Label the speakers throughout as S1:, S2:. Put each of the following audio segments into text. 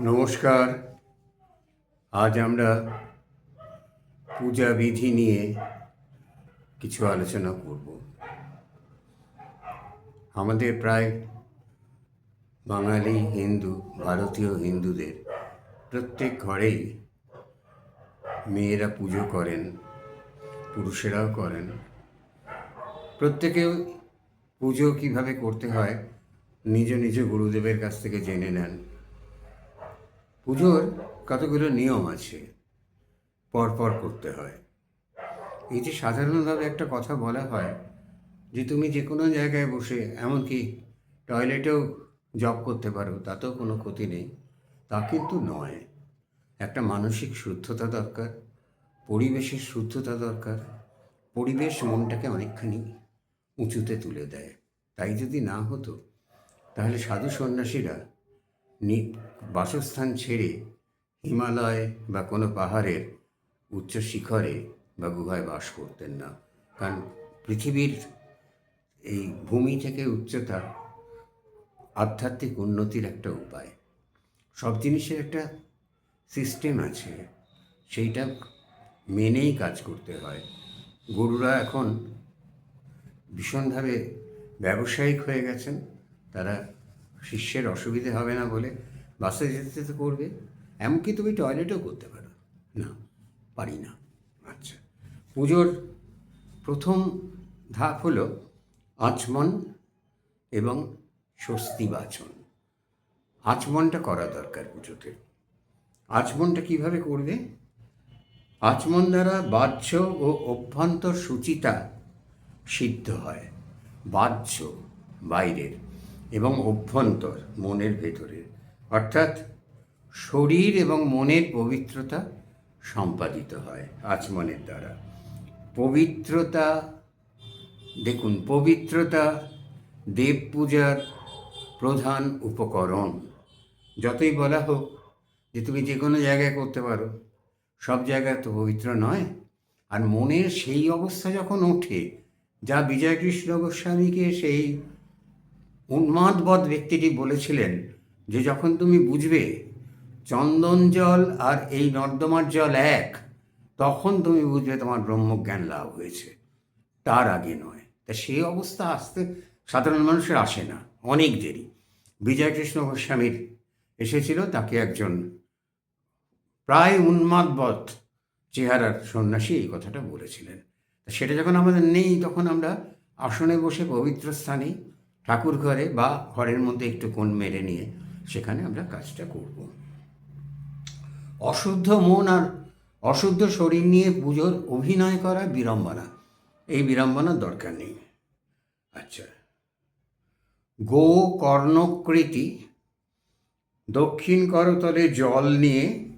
S1: নমস্কার। আজ আমরা পূজা বিধি নিয়ে কিছু আলোচনা করব। আমাদের প্রায় বাঙালি হিন্দু, ভারতীয় হিন্দুদের প্রত্যেক ঘরেই মেয়েরা পুজো করেন, পুরুষেরাও করেন। প্রত্যেকেও পুজো কীভাবে করতে হয়, নিজ নিজ গুরুদেবের কাছ থেকে জেনে নেন। পুজোর কতগুলো নিয়ম আছে? পরপর করতে হয়। এই যে সাধারণভাবে একটা কথা বলা হয় যে তুমি যে কোনো জায়গায় বসে, এমনকি টয়লেটেও জব করতে পারো, তাতেও কোনো ক্ষতি নেই। তা কিন্তু নয়। একটা মানসিক শুদ্ধতা দরকার, পরিবেশের শুদ্ধতা দরকার। পরিবেশ মনটাকে অনেকখানি উঁচুতে তুলে দেয়। তাই যদি না হতো, তাহলে সাধু সন্ন্যাসীরা বাসস্থান ছেড়ে হিমালয় বা কোনো পাহাড়ের উচ্চ শিখরে বা গুহায় বাস করতেন না। কারণ পৃথিবীর এই ভূমি থেকে উচ্চতা আধ্যাত্মিক উন্নতির একটা উপায়। সব জিনিসের একটা সিস্টেম আছে, সেইটা মেনেই কাজ করতে হয়। গরুরা এখন ভীষণভাবে ব্যবসায়িক হয়ে গেছেন, তারা শিষ্যের অসুবিধে হবে না বলে বাসে যেতে যেতে করবে, এমনকি তুমি টয়লেটও করতে পারো। না, পারি না। আচ্ছা। পুজোর প্রথম ধাপ হলো আচমন এবং স্বস্তি বাচন। আচমনটা করা দরকার পুজোতে। আচমনটা কীভাবে করবে? আচমন দ্বারা বাহ্য ও অভ্যন্তর সূচিতা সিদ্ধ হয়। বাহ্য, বাইরের। এবং অভ্যন্তর, মনের ভেতরের অর্থাৎ শরীর এবং মনের পবিত্রতা সম্পাদিত হয় আচমনের দ্বারা। পবিত্রতা, দেখুন, পবিত্রতা দেব পূজার প্রধান উপকরণ। যতই বলা হোক যে তুমি যে কোনো জায়গায় করতে পারো, সব জায়গায় তো পবিত্র নয়। আর মনের সেই অবস্থা যখন ওঠে, যা বিজয়কৃষ্ণ গোস্বামীকে সেই উন্মাদবধ ব্যক্তিটি বলেছিলেন যে যখন তুমি বুঝবে চন্দন জল আর এই নর্দমার জল এক, তখন তুমি বুঝবে তোমার ব্রহ্মজ্ঞান লাভ হয়েছে। তার আগে নয়। তা সেই অবস্থা আসতে সাধারণ মানুষের আসে না। অনেক দেরি। বিজয়কৃষ্ণ গোস্বামীর এসেছিল তাকে একজন প্রায় উন্মাদবধ চেহারার সন্ন্যাসী এই কথাটা বলেছিলেন। সেটা যখন আমাদের নেই, তখন আমরা আসনে বসে পবিত্র স্থানে ঠাকুর ঘরে বা ঘরের মধ্যে একটু কোণ মেরে নিয়ে সেখানে আমরা কাজটা করব। অশুদ্ধ মন আর অশুদ্ধ শরীর নিয়ে পুজোর অভিনয় করা বিড়ম্বনা। এই বিড়ম্বনার দরকার নেই। আচ্ছা। গো কর্ণকৃতি দক্ষিণ করতলে জল নিয়ে,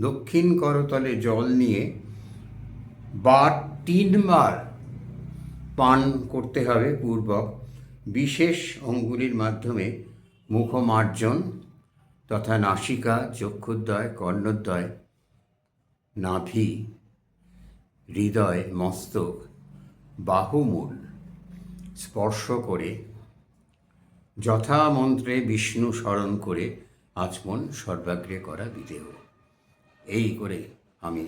S1: দক্ষিণ করতলে জল নিয়ে বা তিনবার পান করতে হবে পূর্বক। বিশেষ অঙ্গুলির মাধ্যমে মুখমার্জন তথা নাসিকা, চক্ষুদ্বয়, কর্ণদ্বয়, নাভি, হৃদয়, মস্তক, বাহুমূল স্পর্শ করে যথা মন্ত্রে বিষ্ণু স্মরণ করে আচমন সর্বাগ্রে করা বিদেহ। এই করে আমি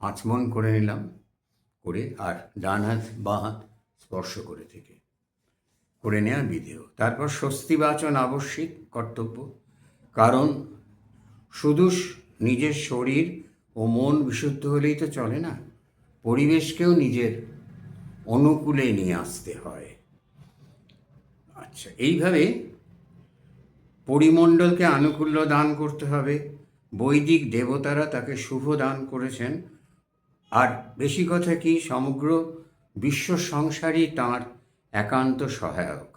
S1: আচমন করে নিলাম, করে আর ডান হাত বাঁ হাত স্পর্শ করে থেকে। করে নেওয়া বিধেয়। তারপর স্বস্তিবাচন আবশ্যিক কর্তব্য। কারণ শুধু নিজের শরীর ও মন বিশুদ্ধ হলেই তো চলে না। পরিবেশকেও নিজের অনুকূলে নিয়ে আসতে হয়। আচ্ছা এইভাবে পরিমণ্ডলকে আনুকূল্য দান করতে হবে। বৈদিক দেবতারা তাকে শুভ দান করেছেন। আর বেশি কথা কি, সমগ্র বিশ্ব সংসারই তাঁর একান্ত সহায়ক।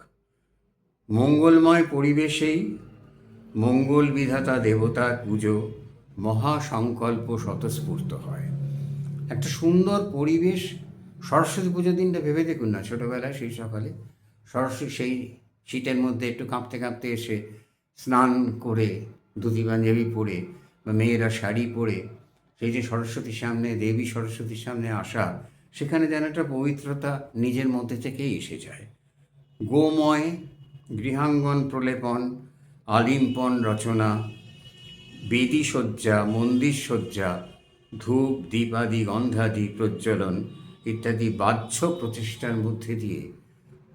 S1: মঙ্গলময় পরিবেশেই মঙ্গল বিধাতা দেবতার পুজো মহাসংকল্প স্বতঃস্ফূর্ত হয়। একটা সুন্দর পরিবেশ, সরস্বতী পুজোর দিনটা ভেবে দেখুন না ছোটোবেলায় সেই সকালে। সরস্বতী সেই শীতের মধ্যে একটু কাঁপতে কাঁপতে এসে স্নান করে ধুতি পাঞ্জাবি পরে বা মেয়েরা শাড়ি পরে সেই যে সরস্বতীর সামনে, দেবী সরস্বতীর সামনে আসা সেখানে যেন একটা পবিত্রতা নিজের মধ্যে থেকেই এসে যায়। গোময়, গৃহাঙ্গন প্রলেপন, আলিম্পন রচনা বেদী সজ্জা মন্দির সজ্জা ধূপ, দীপাদি, গন্ধাদি, প্রজ্বলন ইত্যাদি বাহ্য প্রচেষ্টার মধ্যে দিয়ে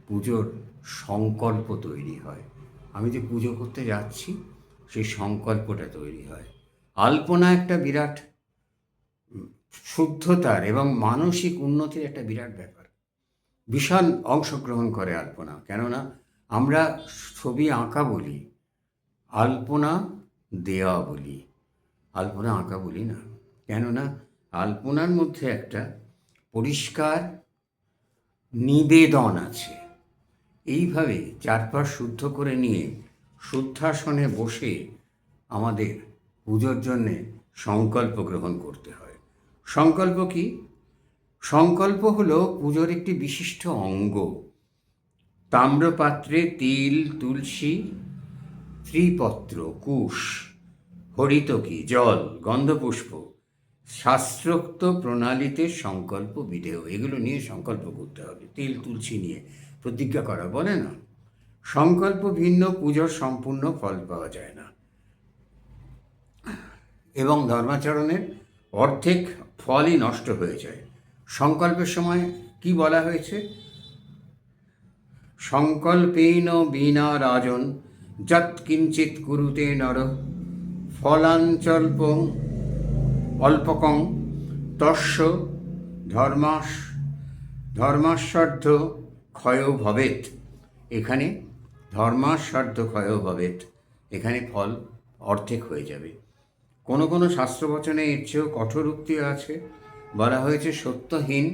S1: পুজোর সংকল্প তৈরি হয়। আমি যে পুজো করতে যাচ্ছি, সেই সংকল্পটা তৈরি হয়। আলপনা একটা বিরাট শুদ্ধতার এবং মানসিক উন্নতির একটা বিরাট ব্যাপার। বিশাল অংশগ্রহণ করে আলপনা, কেননা আমরা ছবি আঁকা বলি, আলপনা দেওয়া বলি। আলপনা আঁকা বলি না, কেননা আলপনার মধ্যে একটা পরিষ্কার নিবেদন আছে। এইভাবে চারপাশ শুদ্ধ করে নিয়ে শুদ্ধাসনে বসে আমাদের পুজোর জন্যে সংকল্প গ্রহণ করতে হয়। সংকল্প কি? সংকল্প হল পুজোর একটি বিশিষ্ট অঙ্গ। তাম্রপাত্রে তিল, তুলসী, ত্রিপত্র, কুশ, হরিতকি, জল, গন্ধপুষ্প, শাস্ত্রোক্ত প্রণালীতে সংকল্প বিধেয়। এগুলো নিয়ে সংকল্প করতে হবে। তিল, তুলসী নিয়ে প্রতিজ্ঞা করা, বলে না? সংকল্প ভিন্ন, পুজোর সম্পূর্ণ ফল পাওয়া যায় না। এবং ধর্মাচরণের অর্ধেক ফলই নষ্ট হয়ে যায়। সংকল্পের সময় কি বলা হয়েছে? সংকল্পেন বিনা রাজন, যৎ কিঞ্চিত কুরুতে নর, ফলাঞ্চল্প অল্পকং, তস্য ধর্মাস ধর্মাস্বার্ধ ক্ষয় ভবেত এখানে ধর্মাস্বার্ধ ক্ষয় ভবেত এখানে ফল অর্ধেক হয়ে যাবে। কোনো কোনো শাস্ত্রবচনে এর চেয়েও কঠোর উক্তি আছে। বলা হয়েছে সত্যহীন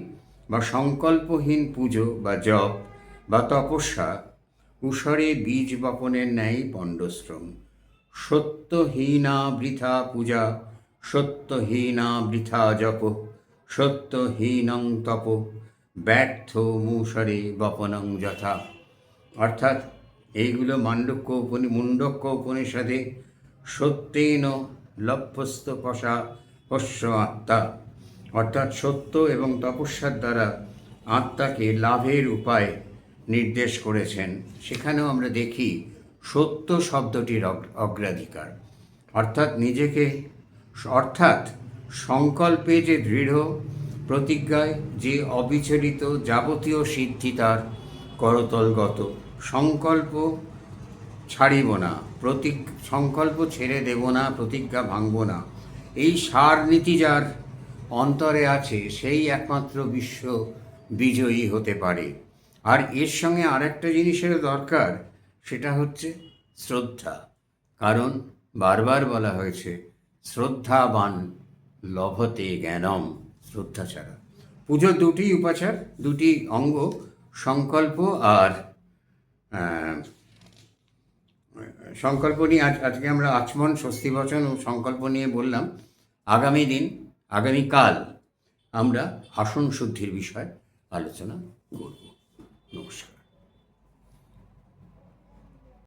S1: বা সংকল্পহীন পুজো বা জপ বা তপস্যা উষরে বীজ বপনের ন্যায় পণ্ডশ্রম। সত্যহীনা বৃথা পূজা সত্যহীনা বৃথা জপ, সত্যহীনং তপ, ব্যর্থ মূষরে বপনং যথা। অর্থাৎ এইগুলো মাণ্ডক্য উপনি, মুন্ডক্য উপনিষদে সত্যেন লভ্যস্ত পশা পশ্য আত্মা। অর্থাৎ সত্য এবং তপস্যার দ্বারা আত্মাকে লাভের উপায় নির্দেশ করেছেন। সেখানেও আমরা দেখি সত্য শব্দটির অগ্রাধিকার। অর্থাৎ নিজেকে অর্থাৎ সংকল্পে যে দৃঢ় প্রতিজ্ঞায় যে অবিচলিত যাবতীয় সিদ্ধি তার করতলগত। সংকল্প ছাড়িব না, প্রতি সংকল্প ছেড়ে দেব না, প্রতিজ্ঞা ভাঙব না। এই সার নীতি যার অন্তরে আছে, সেই একমাত্র বিশ্ব বিজয়ী হতে পারে। আর এর সঙ্গে আরেকটা জিনিসের দরকার, সেটা হচ্ছে শ্রদ্ধা। কারণ বারবার বলা হয়েছে, শ্রদ্ধাবান লভতে জ্ঞানম, শ্রদ্ধা ছাড়া। পুজোর দুটি উপাচার, দুটি অঙ্গ, সংকল্প আর সংকল্প নিয়ে আজ আজকে আমরা আচমন, স্বস্তি বচন ও সংকল্প নিয়ে বললাম। আগামী দিন আগামীকাল আমরা আসন শুদ্ধির বিষয় আলোচনা করব। নমস্কার।